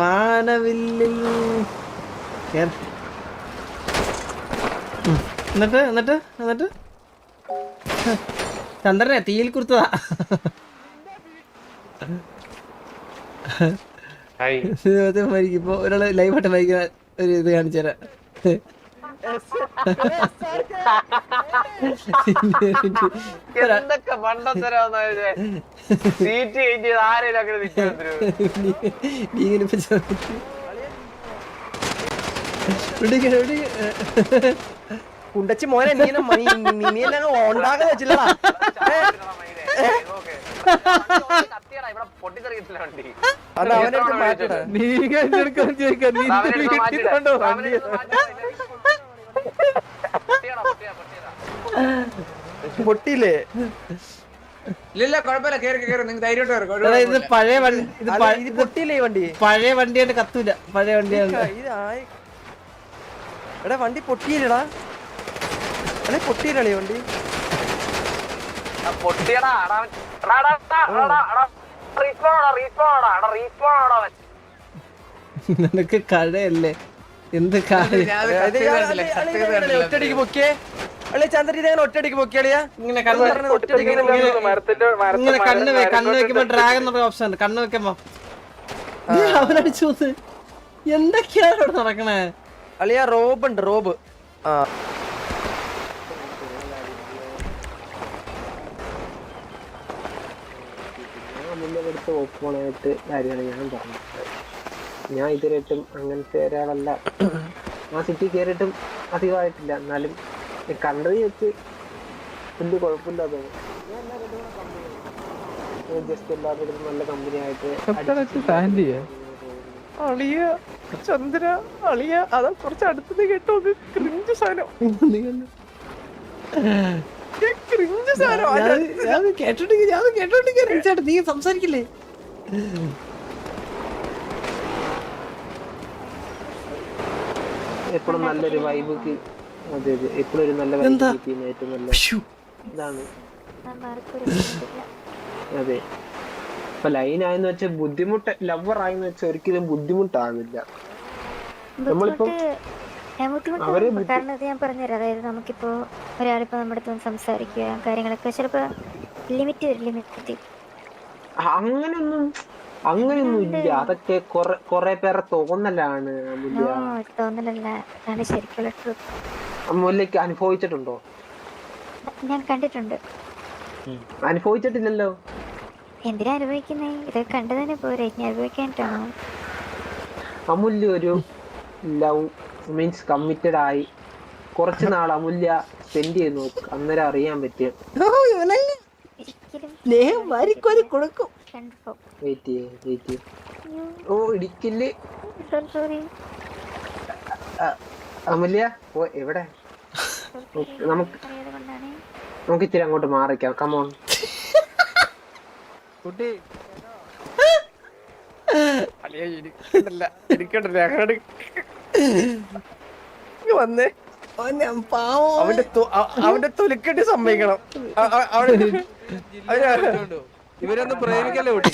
വാനവില്ലിൽ. എന്നിട്ട് എന്നിട്ട് എന്നിട്ട്? ചന്ദ്രനെ തീയിൽ കുറുത്തതാ. മരിക്കും. ഇപ്പൊ ഒരാൾ ലൈവായിട്ട് മരിക്കുന്ന ഒരു ഇത് കാണിച്ചു തരാം എന്തൊക്കെ മണ്ടത്തരം സീറ്റ് അങ്ങനെ നിൽക്കാൻ. കുണ്ടച്ചി മോനെ നീ എന്നെ അങ്ങ് ഉണ്ടാക്കാൻ വെച്ചില്ലടാ. കത്തിയടാ ഇവിടെ പൊട്ടിത്തെറിയത്തില്ല വണ്ടി അത് അവനെ അടുത്ത് നീ എടുക്കാൻ ചോദിക്കാം. നീ അവനെ ഇതിൽ പൊട്ടിയില്ലേ? ഇല്ല കുഴപ്പമില്ല. കേറി കേറി നിങ്ങൾ ധൈര്യമായിട്ട് കേറി. ഇത് പഴയ വണ്ടി ഇത് പൊട്ടിയില്ലേ ഈ വണ്ടി? പഴയ വണ്ടിയായിട്ട് കത്തൂല. പഴയ വണ്ടിയാണ് എടാ വണ്ടി പൊട്ടിയില്ലടാ. അല്ലെ പൊട്ടിയില്ലേ ഈ വണ്ടി. നിനക്ക് കഴയല്ലേ എന്ത് ഒറ്റയടിക്ക് പൊക്കിയേ? അളി ചന്ദ്രൻ ഇതങ്ങനെ ഒറ്റയടിക്ക് പൊക്കിയാളിയാ ഇങ്ങനെ ഇങ്ങനെ- കണ്ണ് കണ്ണ് വെക്കുമ്പോ ഡ്രാഗൺ എന്നൊരു ഓപ്ഷൻ ഉണ്ട്. കണ്ണ് വെക്കുമ്പോ. അവനടിച്ചു. എന്തൊക്കെയാണ് ഇവിടെ നടക്കണേ? അളിയ റോബ് ഉണ്ട് റോബ്. ആ. മുന്നേടുത്ത് ഓപ്പണായിട്ട് കാര്യമാണ് ഞാൻ പറഞ്ഞത് ഞാൻ ഇതുവരെയായിട്ടും അങ്ങനത്തെ ഒരാളല്ല. ആ സിറ്റി കയറിയിട്ടും അധികമായിട്ടില്ല. എന്നാലും കണ്ടത് വെച്ച് വലിയ കുഴപ്പമില്ല ജസ്റ്റ് എല്ലാവരുടെ നല്ല കമ്പനി ആയിട്ട് അളിയ ചന്ദ്ര അളിയ അതാ കുറച്ച് അടുത്തത് കേട്ടോ. ക്രിഞ്ച് സാധനം. ക്രിഞ്ച് സാധനം. ഞാൻ ഞാൻ കേട്ടോണ്ടിരിക്കും ഞാൻ കേട്ടോണ്ടിരിക്കും നീ സംസാരിക്കില്ലേ? എപ്പോഴും നല്ലൊരു വൈബ് അതെ അതെ. എപ്പോഴും ഒരു നല്ല? വൈബ് ചെയ്യുന്ന ഏറ്റവും നല്ല. ഇതാണ്. അതെ. ഇപ്പൊ ലൈനായെന്ന് വെച്ചാൽ ബുദ്ധിമുട്ട് ലവർ ആയെന്ന് വെച്ചാൽ ഒരിക്കലും ബുദ്ധിമുട്ടാവില്ല നമ്മളിപ്പം അവരെ കാരണം ഇത് ഞാൻ പറഞ്ഞുതരാം. അതായത് നമുക്കിപ്പോ ഒരാളിപ്പോ നമ്മുടെ അടുത്ത് സംസാരിക്കുക കാര്യങ്ങളൊക്കെ ചിലപ്പോ ലിമിറ്റ് വരും ലിമിറ്റ് അങ്ങനെയൊന്നും അങ്ങനെയൊന്നും ഇല്ല. അതൊക്കെ കൊറേ കൊറേ പേരെ തോന്നലാണ് അമൂല്യ. തോന്നലല്ല. അതാണ് ശരിക്കുള്ള ട്രൂത്ത് അമൂല്യക്ക് അനുഭവിച്ചിട്ടുണ്ടോ? ഞാൻ കണ്ടിട്ടുണ്ട്. അനുഭവിച്ചിട്ടില്ലല്ലോ. എന്തിനാ അനുഭവിക്കുന്നേ? ഇതൊക്കെ കണ്ടു തന്നെ പോരെ. ഇനി അനുഭവിക്കാനിട്ടാണോ? അമൂല്യ ഒരു ലവ് മീൻസ് കമ്മിറ്റഡ് ആയി. കുറച്ച് നാൾ അമൂല്യ സ്പെൻഡ് ചെയ്ത്. നോക്ക് അന്നേരം അറിയാൻ? ഒരിക്കലും സ്നേഹം വാരിക്കോരി കൊടുക്കും. വെയിറ്റ് ചെയ്യേ വെയിറ്റ് ചെയ്യേ ഓ സോറി അമൂല്യ ഓ എവിടെ? നമുക്ക് നമുക്ക് ഇത്തിരി അങ്ങോട്ട് മാറിക്കാം കമോൺ കുട്ടി. അളിയ എനിക്കണ്ടല്ല എനിക്കണ്ടല്ല അങ്ങോട്ട് ഇങ്ങ് വന്നേ. അവന്റെ തൊലിക്കെട്ടി സമ്മതിക്കണം. ഇവരൊന്നും പ്രേമിക്കല്ലേ കുട്ടി?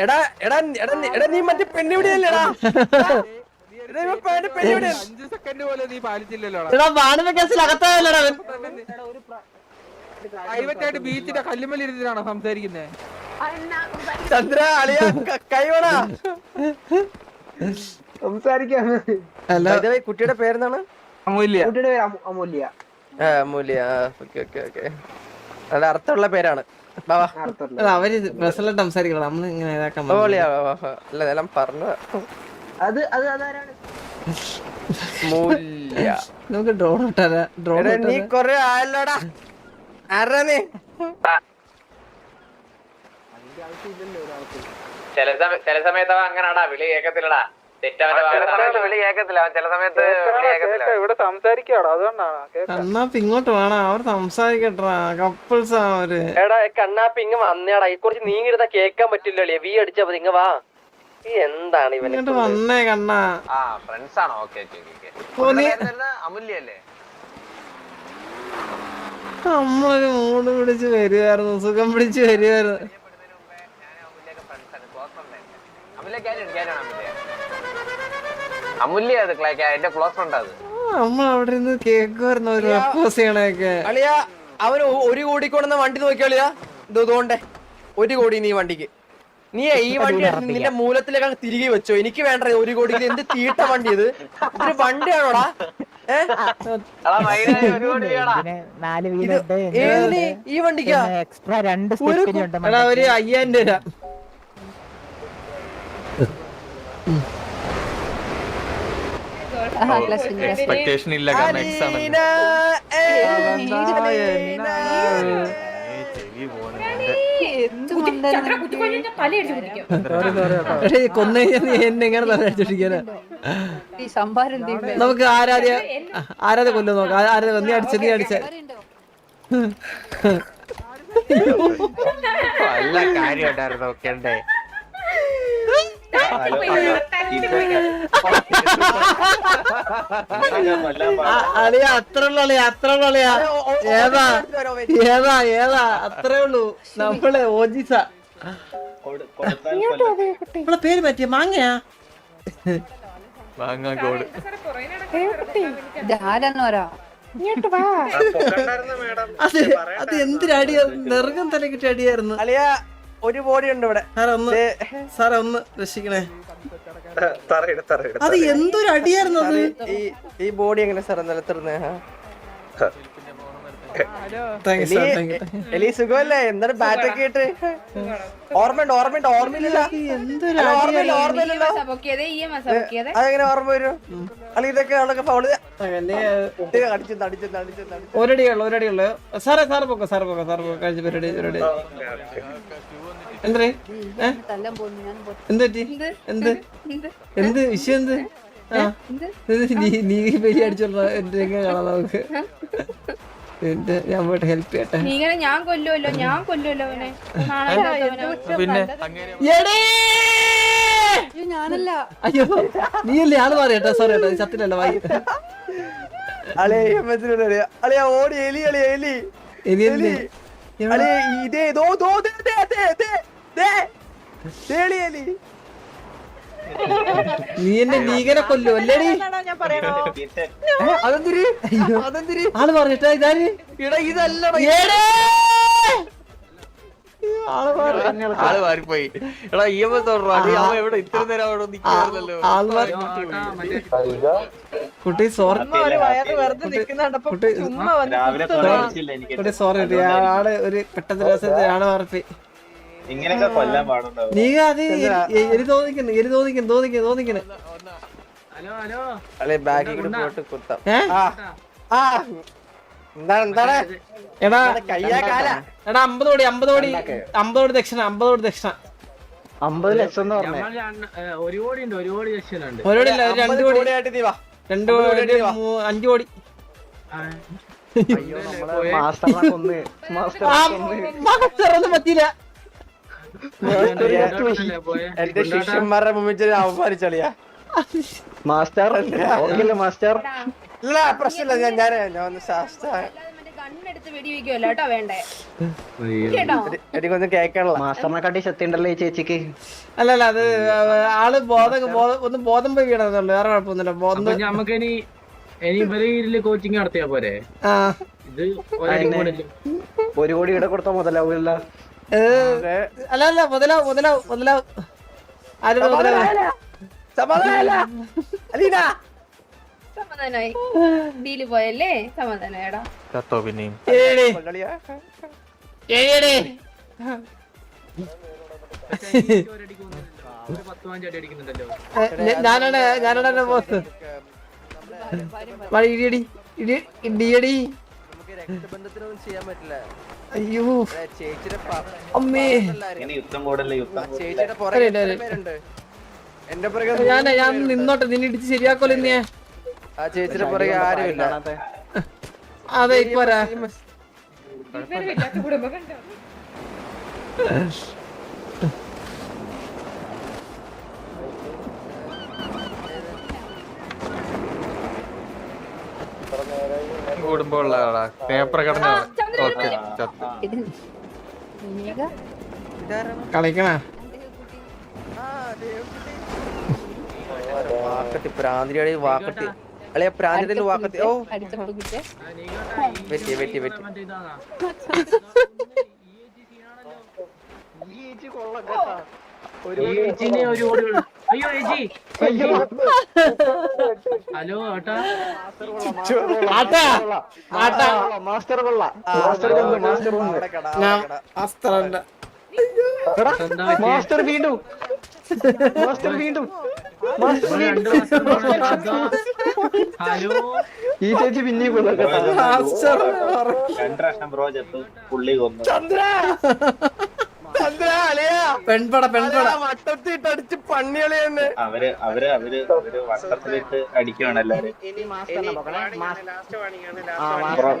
എടാ എടാ എടാ എടാ നീ മറ്റേ പെണ്ണിവിടെയല്ലേടാ. അഞ്ചു സെക്കൻഡ് പോലെ നീ പാലിച്ചില്ലല്ലോ എടാ കേസിൽ അകത്തായല്ലടാ ബീച്ചിന്റെ ചന്ദ്ര അളിയ കൈവടാ. കുട്ടിയുടെ പേരെന്താണ്? അമൂല്യ. കുട്ടിയുടെ പേര് അമു- അമൂല്യ. മൂല്യ. Okay okay okay. നല്ല അർത്ഥമുള്ള പേരാണ്. അവർ സംസാരിക്കണം. നമ്മൾ ഇങ്ങനെ ഇതാക്കാൻ ഓ, മൂല്യ, വാ, വാ, വാ. അല്ല എല്ലാം പറഞ്ഞു? അത് അത് അതാരാണ്? മൂല്യ. നമുക്ക് ഡ്രോൺ ഡ്രോൺ നീ കൊറേ ആയല്ലോടാ. ആരാ നീ? ചില സമയ- ചില സമയത്ത് അങ്ങനെടാ അങ്ങനാടാ വിളി കേക്കത്തില്ലടാ. ഇവിടെ സംസാരിക്കാടോ? അതുകൊണ്ടാണോ കണ്ണാപ്പ് ഇങ്ങോട്ട് വേണം. അവർ സംസാരിക്കട്ടാ കപ്പിൾസ് അവർ. എടാ കണ്ണാപ്പി ഇങ്ങ വന്നേടാ. ഈ കുറച്ച് നീങ്ങിരുന്ന കേക്കാൻ പറ്റില്ല വീ അടിച്ചാ മതി. ഇങ്ങ വാ. എന്താണ് ഇവനെ ഇങ്ങോട്ട് വന്നേ കണ്ണാ. ആ ഫ്രണ്ട്സ് ആണോ? ഓക്കെ ഓക്കെ ഓക്കെ ഓ, നീ- അമൂല്യ അല്ലേ നമ്മളൊരു മൂട് പിടിച്ച് വരുവായിരുന്നു. സുഖം പിടിച്ച് വരുവായിരുന്നു. അമൂല്യ ക്യാരി ക്യാരി അമുല്യ? അമുല്യ അത് എന്റെ ക്ലോസ് ഫ്രണ്ട് അത്. നമ്മൾ അവിടെ നിന്ന് കേക്കുമായിരുന്നു ഒരു പ്രപ്പോസ് ചെയ്യണൊക്കെ അളിയ അവന് ഒരു കോടി കൊണ്ടുവന്ന വണ്ടി നോക്കിയാളിയാ ഇത് ഇതുകൊണ്ടേ. ഒരു കോടി നീ വണ്ടിക്ക്. നീ ഈ വണ്ടി നിന്റെ മൂലത്തിലേക്ക് അങ്ങ് തിരികെ വെച്ചോ. എനിക്ക് വേണ്ട ഒരു കോടി എന്ത് തീട്ട വണ്ടി ഇത്? ഒരു വണ്ടിയാണോടാ ഈ വണ്ടിക്കാ? എക്സ്ട്രാ രണ്ട് ഒരു അയ്യായിരം രൂപ. എക്സ്പെക്ടേഷൻ ഇല്ല കാരണം എക്സ് ആണ് കൊന്നു എന്നെ എങ്ങനെ തലടിച്ചോണ്ടിരിക്കാനാ നമുക്ക് ആരാധ്യ ആരാധ്യ കൊല്ലു നോക്കാം. ആരാധ്യ നീ അടിച്ച നീ അടിച്ച. നല്ല കാര്യമായിട്ടായിരുന്നു നോക്കണ്ടേ? അളിയ അത്ര ഉള്ളു അളിയ അത്ര ഉള്ളു അളിയ ഏതാ ഏതാ ഏതാ അത്രേ ഉള്ളൂ നമ്മളെ ഓജിസ നമ്മളെ പേര് പറ്റിയ മാങ്ങയാ വാ അത് അത് എന്തിനടി നെറുകം കിട്ടിയ അടിയായിരുന്നു അളിയ ഒരു ബോഡി ഉണ്ട് ഇവിടെ. സാറേ ഒന്ന് സാറേ ഒന്ന് രക്ഷിക്കണേ. അത് എന്തൊരു അടിയായിരുന്നു അത്? ഈ ഈ ബോഡി എങ്ങനെ സാറേ നിലത്തിരുന്നേ എലി സുഖമല്ലേ? എന്താണ് ബാറ്റൊക്കെ ഇട്ട്. ഓർമ്മയുണ്ട്? ഓർമ്മയുണ്ട്? ഓർമ്മയില്ല എന്തൊരു അല്ല, ഓർമ്മയില്ല ഓർമ്മയില്ലല്ലോ. അതെങ്ങനെ ഓർമ്മ വരും? അല്ല ഇതൊക്കെ അവളൊക്കെ ഫൗൾ അങ്ങനെ അടിച്ചു അടിച്ചു അടിച്ചു അടിച്ചു ഒരടിയുള്ളു ഒരടിയുള്ളു. സാറേ സാറ് പോക്കോ സാറ് പോക്കോ സാറ് പോക്കോ. കഴിച്ച് പരിപാടി പരിപാടി. എന്തേ? എന്ത് പറ്റി? എന്ത്? എന്ത്? വിഷയം എന്ത്? നീ നീ വലിയ അടിച്ചോളാം എന്റെ കാണാം നമുക്ക്. ഞാൻ പോയിട്ട് ഹെൽപ്പ് ചെയ്യട്ടെ. ഇങ്ങനെ ഞാൻ കൊല്ലുമല്ലോ ഞാൻ കൊല്ലുമല്ലോ അവനെ. പിന്നെ. ഞാനല്ല! അയ്യോ നീയല്ലേ? ആൾ പറയട്ടെ സോറി കേട്ടോ ചത്തിലല്ല വായി അളിയ ഓടി എലി അളിയ എലി. എലി എലി. എവിടെ? അളിയ ഇതേ ദോ ദോ ദേ ദേ ദേ ദേ ദേ. ദേ എലി എലി. നീ എന്നെ നീകനെ കൊല്ലു അല്ലേടി? അതെന്തിരി? അതെന്തിരി? ആൾ പറഞ്ഞിട്ടാ ഇതാര്? ഇടാ ഇതല്ല! ആൾ മാറി. ആൾ മാറിപ്പോയി. എടാ ഇ എം എസ് അവൻ എവിടെ? ഇത്ര നേരം അവിടെ കുട്ടി സോറി കുട്ടി സോറി കുട്ടി ആൾ ഒരു പെട്ടെന്ന് മാറിപ്പോയി. ഇങ്ങനെയൊക്കെ കൊല്ലാൻ പാടുണ്ടോ നീ അത് എരി തോന്നിക്കുന്നു എരി തോന്നിക്കുന്നു തോന്നിക്കുന്നു തോന്നിക്കുന്നു. അളിയ ബാഗിൽ കൂടി പോയിട്ട് കുത്താം. എന്താണ് എന്താണ്? എടാ കയ്യാ കാല. എടാ അമ്പത് കോടി അമ്പത് കോടി അമ്പത് കോടി ദക്ഷിണ അമ്പത് കോടി ദക്ഷിണ. അമ്പത് ലക്ഷം എന്ന് പറഞ്ഞേ. ഒരു കോടി ഇല്ല ഒരു രണ്ട് കോടി. ആയിട്ട് നീ വാ. രണ്ട് കോടി അഞ്ച് കോടി. മാസ്റ്റർ ആ, മാസ്റ്റർ ഒന്നും പറ്റിയില്ല. എന്റെ ശിഷ്യന്മാരുടെ മുമ്പിൽ അവമാനിച്ചളിയാ. Master ഓർക്കില്ല master? ഇല്ല പ്രശ്നമില്ല. ഞാൻ ഞാൻ ഞാൻ ഒന്ന് ശാസ്ത്ര ചേച്ചിക്ക്. അല്ലല്ല അല്ല അത് ആൾ ബോധം ഒന്ന് ബോധം പോയി വീണതുള്ളൂ വേറെ കുഴപ്പമൊന്നുമില്ല. ബോധം നമുക്ക് ഇനി ഇനി ഇവർ കോച്ചിങ് നടത്തിയാ പോരെ? ആ. ഇത് ഒരു കോടി ഇവിടെ കൊടുത്താൽ മുതലാവില്ല. അല്ല അല്ല മുതലാവും മുതലാവും മുതലാവും ആരും മുതലാവും അലീന. സമാധാനായി. ഡീൽ പോയല്ലേ? സമാധാനായടാ. ചത്തോ പിന്നെയും? ഞാനാണ് ഞാനാണ് ബോസ്. ഇടിയടി ഇടി ഇടിയടി രക്തബന്ധത്തിനൊന്നും ചെയ്യാൻ പറ്റില്ല. അയ്യോ. ചേച്ചിയുടെ അമ്മേ. യുദ്ധം കൂടല്ലേ യുദ്ധം ചേച്ചിയുടെ പുറകെ. പേരുണ്ട്? എന്റെ പുറകെ ഞാൻ ഞാൻ നിന്നോട്ടെ നിന്നെ ഇടിച്ച് ശരിയാക്കോല്ലോ ഇന്നേ ആ ചേച്ചിയുടെ പുറകെ ആരുമില്ല അതെ ഇപ്പൊ വരാ കുടുംബം കണ്ടോ കൂടുമ്പോ ഉള്ള സ്നേഹപ്രകടന ഓക്കെ? കളിക്കണ? ആ വാക്കത്തി പ്രാന്തിരി വാക്കത്തി. അളിയ പ്രാന്തിരി വാക്കത്തി. ഓ. വെറ്റി വെറ്റി വെറ്റി ഒരു ഓടി വിടും. അയ്യോ ഏജി. ഹലോ ഏട്ടാ ആട്ടാ. ആട്ടാ. മാസ്റ്റർ കൊള്ള മാസ്റ്റർ കൊന്ന് മാസ്റ്റർ പറ്റിയെ? മാസ്റ്റർ വീണ്ടും. മാസ്റ്റർ വീണ്ടും. മാസ്റ്റർ വീണ്ടും? ഹലോ ഈ ചേച്ചി പിന്നെ കൊള്ള രണ്ട് പ്രാവശ്യം ബ്രോ ചത്തു പുള്ളി കൊന്നു. ചന്ദ്ര! പെൺപട പെൺപട. വട്ടത്തിട്ടടിച്ച് തന്നെ അവർ അവർ അവർ അവർ വട്ടത്തിലിട്ട് അടിക്കുവാണ് എല്ലാരും ബ്രോ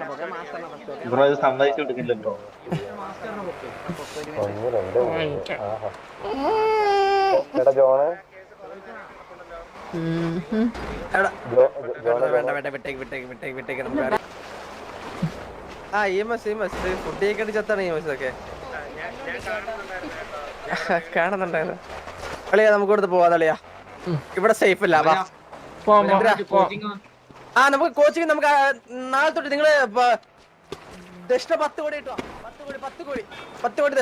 ബ്രോ ഇത് സമ്മതിച്ചു കൊടുക്കില്ല ബ്രോ എടാ. ആ E M S E M S food കഴിക്കട്ട് ചത്താണ് ഇ എം എസ് ഒക്കെ കാണുന്നുണ്ടായിരുന്നു. അളിയാ നമുക്ക് കൊടുത്ത് പോവാ അളിയാ. ഇവിടെ സേഫ് അല്ല വാ. ആ? നമുക്ക് കോച്ചിങ് നമുക്ക് നാളെ തൊട്ട് നിങ്ങൾ ദക്ഷിണ പത്ത് കോടി കിട്ടുവാ. പത്ത് കോടി പത്ത് കോടി. പത്ത് കോടി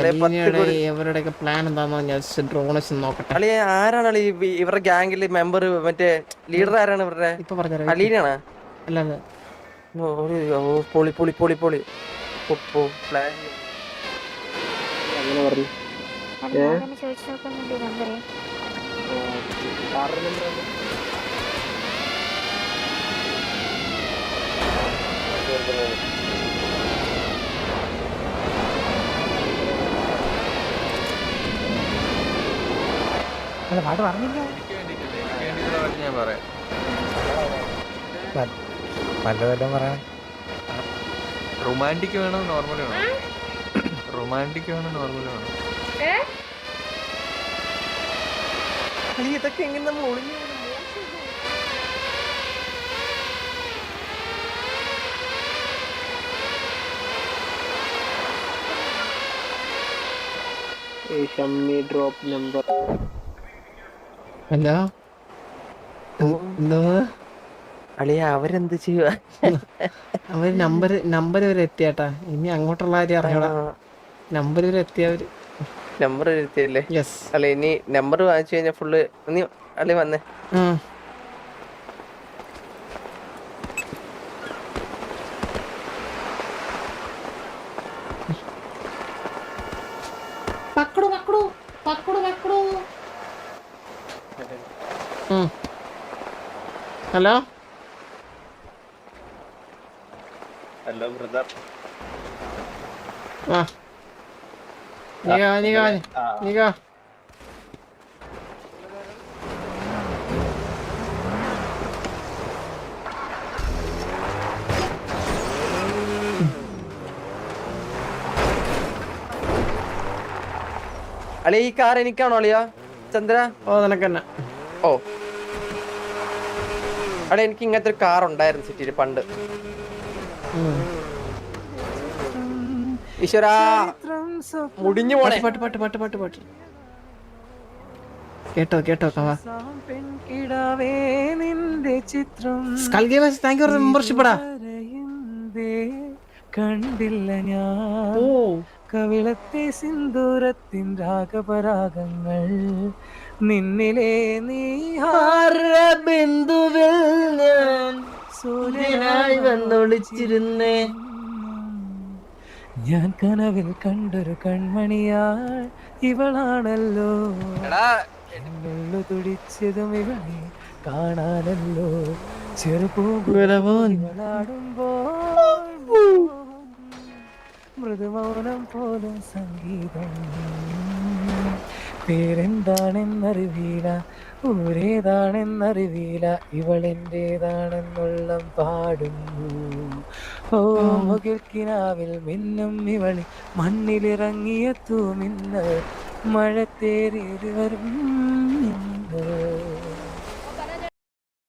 അലീനയുടെ ഇവരുടെയൊക്കെ പ്ലാൻ എന്താണെന്ന് ഞാൻ നോക്കട്ടെ. ആരാണ് ഇവരുടെ ഗ്യാങ്ങിൽ മെമ്പർ മറ്റേ ലീഡർ ആരാണ് ഇവരുടെ? ഇപ്പൊ അലീനാണ് അല്ല പൊളി പൊളി പൊളി പൊളി. അല്ല പാട്ട് പറഞ്ഞില്ല. ഞാൻ പറയാം. പലതെല്ലാം പറയണേ റൊമാന്റിക് വേണോ നോർമൽ വേണോ. റൊമാന്റിക് വേണോ നോർമൽ വേണോ. ഇതൊക്കെ എങ്ങനെ നമ്മൾ ഒളിഞ്ഞു ഷമ്മി ഡ്രോപ്പ് നമ്പർ അല്ല എന്തോ? അളിയ അവരെന്ത് ചെയ്യുക അവർ നമ്പർ നമ്പർ വരെ എത്തിയാട്ടാ. ഇനി അങ്ങോട്ടുള്ള കാര്യം അറിയണം നമ്പർ വരെ എത്തിയവര് നമ്പർ വരെ എത്തിയല്ലേ? യെസ് അല്ല ഇനി നമ്പർ വാങ്ങിച്ചു കഴിഞ്ഞാൽ ഫുള്ള് നീ അളി വന്നേ. ഹലോ? ഹലോ ബ്രദർ ആ. നീക നീക ആ. അല്ലെ ഈ കാർ എനിക്കാണോ അളിയ? ചന്ദ്ര? ഓ നിനക്കെന്നെ. ഓ. അടേ എനിക്ക് ഇങ്ങനത്തെ ഒരു കാർ ഉണ്ടായിരുന്നു സിറ്റിയിൽ പണ്ട്. ഈശ്വരാ. മുടിഞ്ഞു പോണേ. പാട്ട് പാട്ട് പാട്ട് പാട്ട് പാട്ട്. കേട്ടോ കേട്ടോ കവാ. Skull gamers thank you for membership ടാ. കണ്ടില്ല ഞാൻ. ഓ. കവിളത്തെ സിന്ദൂരത്തിൻ രാഗപരാഗങ്ങൾ നിന്നിലെ ബിന്ദുവിൽ ഞാൻ സൂര്യനായി വന്നൊളിച്ചിരുന്നേ ഞാൻ കനവിൽ കണ്ടൊരു കൺമണിയാൾ ഇവളാണല്ലോ. തുടിച്ചതും ഇവളെ കാണാനല്ലോ. ചെറുപൂകുലവും ഇവളാടുമ്പോ മൃദുമൗനം പോലും സംഗീതം. പേരെന്താണെന്നറിവീല. ഊരേതാണെന്നറിവീല. ഇവളെന്റേതാണെന്നുള്ള പാടുന്നു. ഓ മുകിൽക്കിനാവിൽ മിന്നും ഇവളി മണ്ണിലിറങ്ങിയ തൂമിന്നൽ മഴ തേറി വരും